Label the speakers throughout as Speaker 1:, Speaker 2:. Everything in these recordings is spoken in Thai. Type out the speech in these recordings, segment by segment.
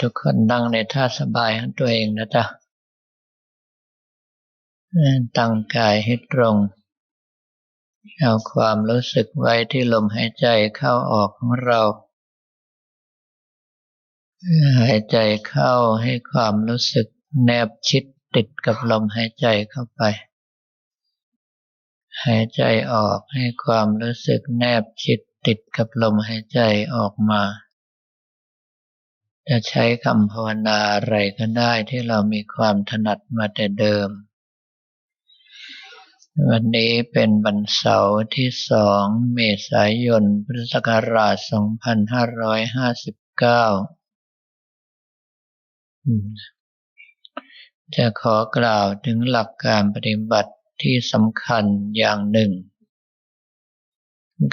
Speaker 1: ทุกคนนั่งในท่าสบายของตัวเองนะจ๊ะตั้งกายให้ตรง เอาความรู้สึกไว้ที่ลมหายใจเข้าออกของเรา หายใจเข้าให้ความรู้สึกแนบชิดติดกับลมหายใจเข้าไป หายใจออกให้ความรู้สึกแนบชิดติดกับลมหายใจออกมา จะใช้คำภาวนาอะไรก็ได้ที่เรามีความถนัดมาแต่เดิม วันนี้เป็นวันเสาร์ที่สองเมษายน พุทธศักราช 2559 จะขอกล่าวถึงหลักการปฏิบัติที่สำคัญอย่างหนึ่ง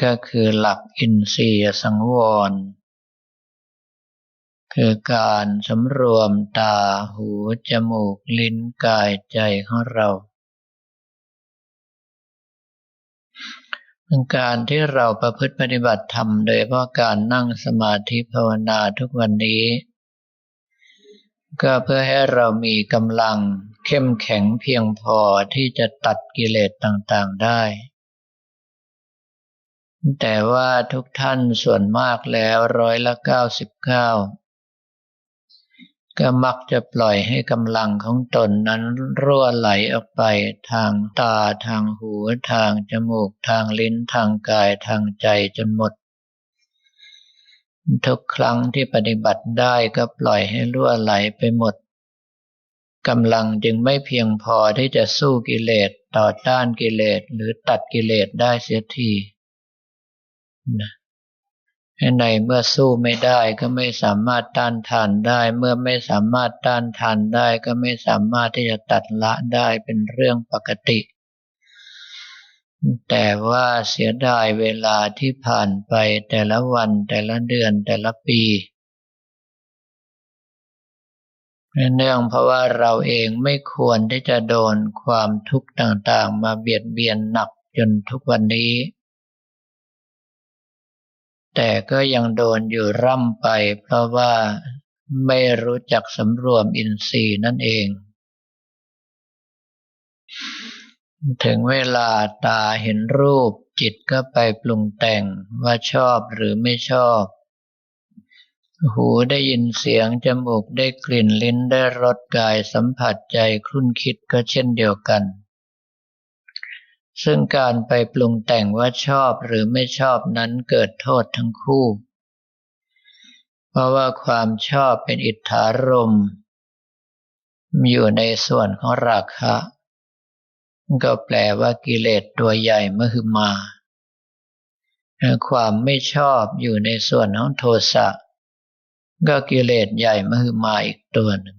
Speaker 1: ก็คือหลักอินทรียสังวร คือการสำรวมตาหู จมูก ลิ้นกายใจของเราเป็นการที่เราประพฤติปฏิบัติธรรมโดยเพราะการนั่งสมาธิภาวนาทุกวันนี้ ก็เพื่อให้เรามีกำลังเข้มแข็งเพียงพอที่จะตัดกิเลสต่างๆได้ แต่ว่าทุกท่านส่วนมากแล้วร้อยละเก้าสิบเก้า ก็มักจะปล่อยให้กำลังของตนนั้นรั่วไหลออกไปทางตาทางหูทางจมูกทางลิ้นทางกายทางใจจนหมด ทุกครั้งที่ปฏิบัติได้ก็ปล่อยให้รั่วไหลไปหมดกำลังจึงไม่เพียงพอที่จะสู้กิเลสต่อต้านกิเลสหรือตัดกิเลสได้เสียทีนะ ในเมื่อสู้ไม่ได้ก็ไม่สามารถต้านทานได้ เมื่อไม่สามารถต้านทานได้ก็ไม่สามารถที่จะตัดละได้เป็นเรื่องปกติ แต่ว่าเสียดายเวลาที่ผ่านไปแต่ละวันแต่ละเดือนแต่ละปีเนื่องเพราะว่าเราเองไม่ควรที่จะโดนความทุกข์ต่างๆ มาเบียดเบียนหนักจนทุกวันนี้ แต่ก็ยังโดนอยู่ร่ำไป เพราะว่าไม่รู้จักสำรวมอินทรีย์นั่นเอง ถึงเวลาตาเห็นรูปจิตก็ไปปรุงแต่งว่าชอบหรือไม่ชอบ หูได้ยินเสียง จมูกได้กลิ่นลิ้นได้รสกายสัมผัสใจคลุ่นคิดก็เช่นเดียวกัน ซึ่งการไปปรุงแต่งว่าชอบหรือไม่ชอบนั้นเกิดโทษทั้งคู่ เพราะว่าความชอบเป็นอิทธารมอยู่ในส่วนของราคะ ก็แปลว่ากิเลสตัวใหญ่มื่อคือมา ความไม่ชอบอยู่ในส่วนของโทสะ ก็กิเลสใหญ่มื่อคือมาอีกตัวหนึ่ง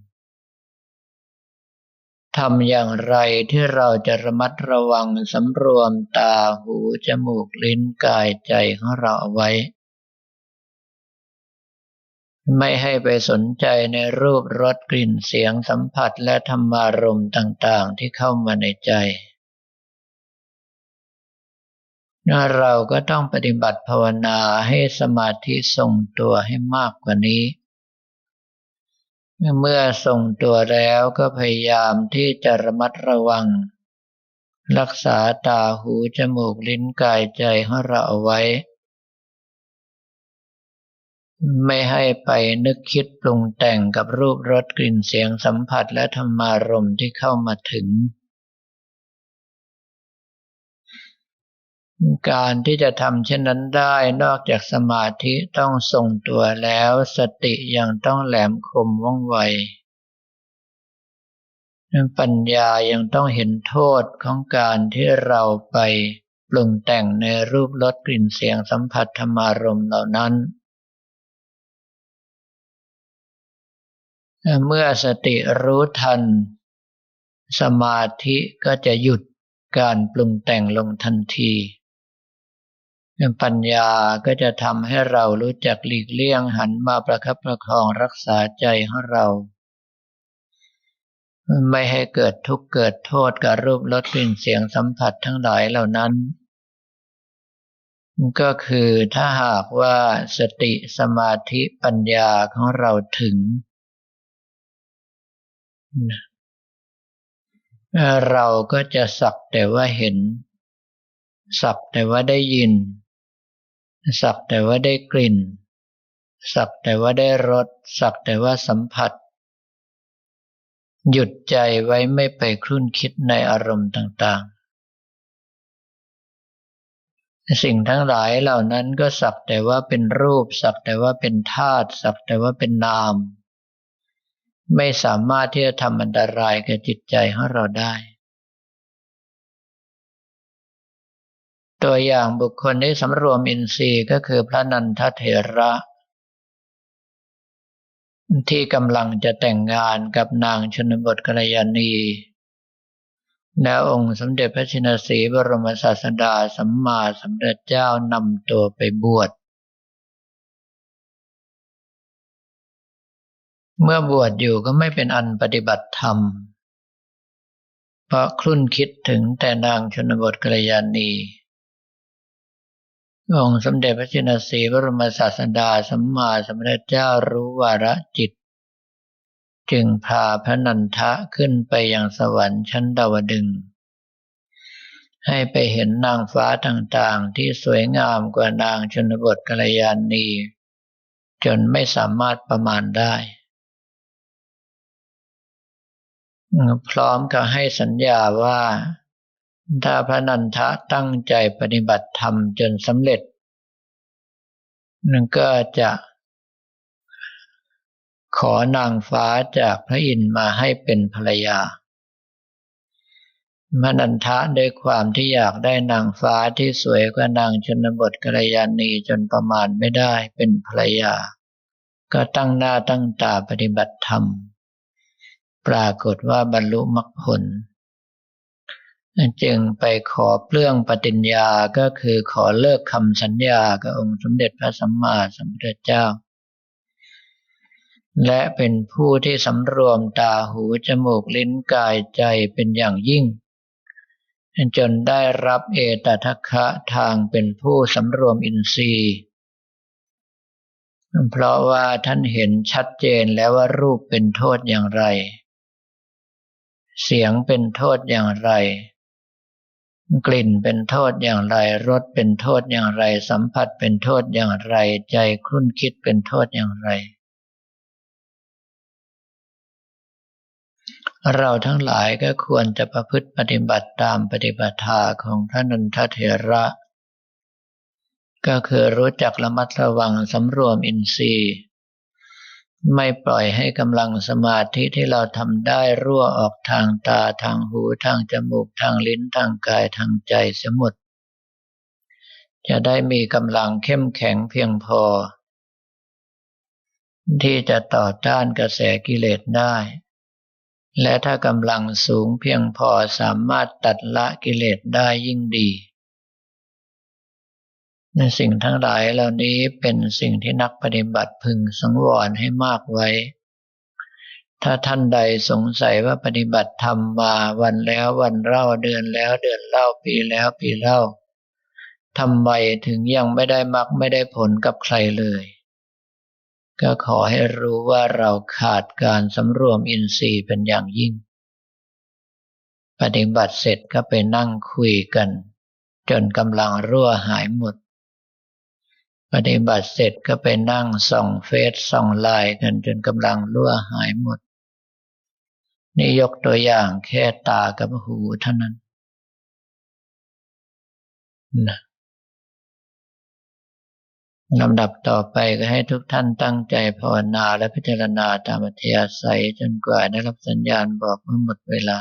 Speaker 1: ทำอย่างไรที่เราจะระมัดระวังสำรวมตาหูจมูกลิ้นกายใจของเราเอาไว้ ไม่ให้ไปสนใจในรูปรสกลิ่นเสียงสัมผัสและธรรมารมณ์ต่างๆ ที่เข้ามาในใจเราก็ต้องปฏิบัติภาวนาให้สมาธิทรงตัวให้มากกว่านี้ เมื่อทรงตัวแล้วก็พยายามที่จะระมัดระวัง รักษาตาหูจมูกลิ้นกายใจของเราเอาไว้ ไม่ให้ไปนึกคิดปรุงแต่งกับรูปรสกลิ่นเสียงสัมผัสและธรรมารมที่เข้ามาถึง การที่จะทำเช่นนั้นได้นอกจากสมาธิต้องทรงตัวแล้ว สติยังต้องแหลมคมว่องไวปัญญายังต้องเห็นโทษของการที่เราไปปรุงแต่งในรูปรสกลิ่นเสียงสัมผัสธรรมารมเหล่านั้น เมื่อสติรู้ทัน สมาธิก็จะหยุดการปรุงแต่งลงทันที ปัญญาก็จะทำให้เรารู้จักหลีกเลี่ยงหันมาประคับประคองรักษาใจของเรา ไม่ให้เกิดทุกข์เกิดโทษกับรูปรสกลิ่นเสียงสัมผัสทั้งหลายเหล่านั้น ก็คือถ้าหากว่าสติสมาธิปัญญาของเราถึง เราก็จะสักแต่ว่าเห็น สักแต่ว่าได้ยิน สักแต่ว่าได้กลิ่น สักแต่ว่าได้รส สักแต่ว่าสัมผัส หยุดใจไว้ไม่ไปคลุ่นคิดในอารมณ์ต่างๆ สิ่งทั้งหลายเหล่านั้นก็สักแต่ว่าเป็นรูป สักแต่ว่าเป็นธาตุ สักแต่ว่าเป็นนาม ไม่สามารถที่จะทำอันตรายแก่จิตใจของเราได้ ตัวอย่างบุคคลที่สำรวมอินทรีย์ก็คือพระนันทเถระ ที่กำลังจะแต่งงานกับนางชนบทกัลยาณีแล้วองค์สมเด็จพระชินสีบรมศาสดาสัมมาสัมพุทธเจ้านำตัวไปบวช เมื่อบวชอยู่ก็ไม่เป็นอันปฏิบัติธรรม เพราะคลุ่นคิดถึงแต่นางชนบทกัลยาณี องค์สมเด็จพระชินสีบรมศาสดาสัมมาสัมพุทธเจ้ารู้วาระจิต จึงพาพระนันทะขึ้นไปยังสวรรค์ชั้นดาวดึง ให้ไปเห็นนางฟ้าต่างๆ ที่สวยงามกว่านางชนบทกัลยาณี จนไม่สามารถประมาณได้ พร้อมกับให้สัญญาว่า ถ้าพระนันทะตั้งใจปฏิบัติธรรมจนสำเร็จ นั่นก็จะขอนางฟ้าจากพระอินทร์มาให้เป็นภรรยา มนันทะด้วยความที่อยากได้นางฟ้าที่สวยกว่านางชนบทกัลยาณีจนประมาณไม่ได้เป็นภรรยา ก็ตั้งหน้าตั้งตาปฏิบัติธรรม ปรากฏว่าบรรลุมรรคผล จึงไปขอเปลื้องปฏิญญาก็คือขอเลิกคำสัญญากับองค์สมเด็จพระสัมมาสัมพุทธเจ้า และเป็นผู้ที่สำรวมตาหูจมูกลิ้นกายใจเป็นอย่างยิ่ง จนได้รับเอตทัคคะทางเป็นผู้สำรวมอินทรีย์ เพราะว่าท่านเห็นชัดเจนแล้วว่ารูปเป็นโทษอย่างไร เสียงเป็นโทษอย่างไร กลิ่นเป็นโทษอย่างไร รสเป็นโทษอย่างไร สัมผัสเป็นโทษอย่างไร ใจคลุ่นคิดเป็นโทษอย่างไร เราทั้งหลายก็ควรจะประพฤติปฏิบัติตามปฏิบัติของพระนันทเถระ ก็คือรู้จักระมัดระวังสำรวมอินทรีย์ ไม่ปล่อยให้กำลังสมาธิที่เราทำได้รั่วออกทางตาทางหูทางจมูกทางลิ้นทางกายทางใจเสียหมด จะได้มีกำลังเข้มแข็งเพียงพอ ที่จะต่อต้านกระแสกิเลสได้ และถ้ากำลังสูงเพียงพอสามารถตัดละกิเลสได้ยิ่งดี ในสิ่งทั้งหลายเหล่านี้เป็นสิ่งที่นักปฏิบัติพึงสังวรให้มากไว้ ถ้าท่านใดสงสัยว่าปฏิบัติธรรมมาวันแล้ววันเล่าเดือนแล้วเดือนเล่าปีแล้วปีเล่าทำไมถึงยังไม่ได้มักไม่ได้ผลกับใครเลย ก็ขอให้รู้ว่าเราขาดการสำรวมอินทรีย์เป็นอย่างยิ่ง ปฏิบัติเสร็จก็ไปนั่งคุยกัน จนกำลังรั่วหายหมด ปฏิบัติเสร็จก็ไปนั่งส่องเฟซส่องไลน์กันจนกำลังรั่วหายหมด นี่ยกตัวอย่างแค่ตากับหูเท่านั้นนะลำดับต่อไปก็ให้ทุกท่านตั้งใจภาวนาและพิจารณาตามอัธยาศัยจนกว่าได้รับสัญญาณบอกเมื่อหมดเวลา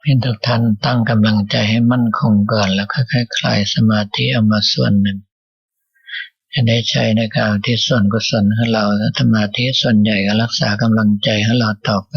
Speaker 1: เพียงทุกท่านตั้งกำลังใจให้มั่นคงก่อนแล้วค่อยๆคลายสมาธิเอามาส่วนหนึ่งจะได้ใช้ในการที่ส่วนกุศลของเราสมาธิส่วนใหญ่ก็รักษากำลังใจให้เราต่อไป